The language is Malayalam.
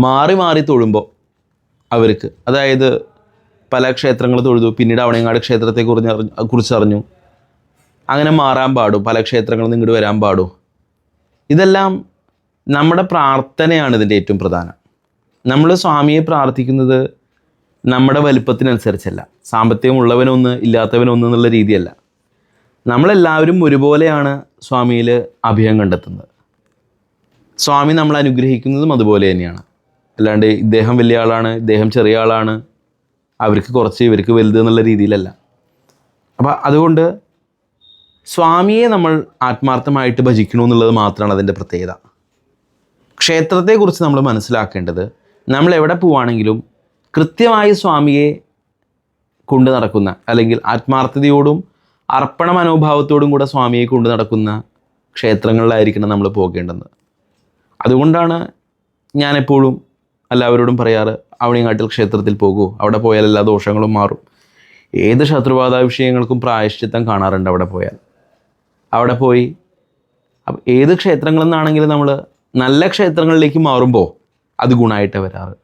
മാറി മാറി തൊഴുമ്പോൾ അവർക്ക്. അതായത് പല ക്ഷേത്രങ്ങൾ തൊഴുതു പിന്നീട് അവണയങ്ങാട് ക്ഷേത്രത്തെ കുറിച്ച് അറിഞ്ഞു കുറിച്ച് അറിഞ്ഞു. അങ്ങനെ മാറാൻ പാടും പല ക്ഷേത്രങ്ങളിൽ നിന്ന് ഇങ്ങോട്ട് വരാൻ പാടും. ഇതെല്ലാം നമ്മുടെ പ്രാർത്ഥനയാണ് ഇതിന്റെ ഏറ്റവും പ്രധാനം. നമ്മൾ സ്വാമിയെ പ്രാർത്ഥിക്കുന്നത് നമ്മുടെ വലിപ്പത്തിനനുസരിച്ചല്ല. സാമ്പത്തികമുള്ളവനൊന്ന് ഇല്ലാത്തവനൊന്ന് എന്നുള്ള രീതിയല്ല. നമ്മളെല്ലാവരും ഒരുപോലെയാണ് സ്വാമിയിൽ അഭയം കണ്ടെത്തുന്നത്. സ്വാമി നമ്മൾ അനുഗ്രഹിക്കുന്നതും അതുപോലെ തന്നെയാണ്. അല്ലാണ്ട് ഇദ്ദേഹം വലിയ ആളാണ് ഇദ്ദേഹം ചെറിയ ആളാണ്. അവർക്ക് കുറച്ച് ഇവർക്ക് വലുത് എന്നുള്ള രീതിയിലല്ല. അപ്പം അതുകൊണ്ട് സ്വാമിയെ നമ്മൾ ആത്മാർത്ഥമായിട്ട് ഭജിക്കണു എന്നുള്ളത് മാത്രമാണ് അതിന്റെ പ്രത്യേകത. ക്ഷേത്രത്തെക്കുറിച്ച് നമ്മൾ മനസ്സിലാക്കേണ്ടത് നമ്മൾ എവിടെ പോവാണെങ്കിലും കൃത്യമായി സ്വാമിയെ കൊണ്ടു നടക്കുന്ന അല്ലെങ്കിൽ ആത്മാർത്ഥതയോടും അർപ്പണ മനോഭാവത്തോടും കൂടെ സ്വാമിയെ കൊണ്ടു നടക്കുന്ന ക്ഷേത്രങ്ങളിലായിരിക്കണം നമ്മൾ പോകേണ്ടത്. അതുകൊണ്ടാണ് ഞാനെപ്പോഴും എല്ലാവരോടും പറയാറ് അവണിയങ്ങാട്ടിൽ ക്ഷേത്രത്തിൽ പോകൂ അവിടെ പോയാൽ എല്ലാ ദോഷങ്ങളും മാറും. ഏത് ശത്രുബാധ വിഷയങ്ങൾക്കും പ്രായശ്ചിത്തം കാണാറുണ്ട് അവിടെ പോയാൽ. അവിടെ പോയി ഏത് ക്ഷേത്രങ്ങളിൽ നിന്നാണെങ്കിലും നമ്മൾ നല്ല ക്ഷേത്രങ്ങളിലേക്ക് മാറുമ്പോൾ അത് ഗുണമായിട്ട് വരാറ്.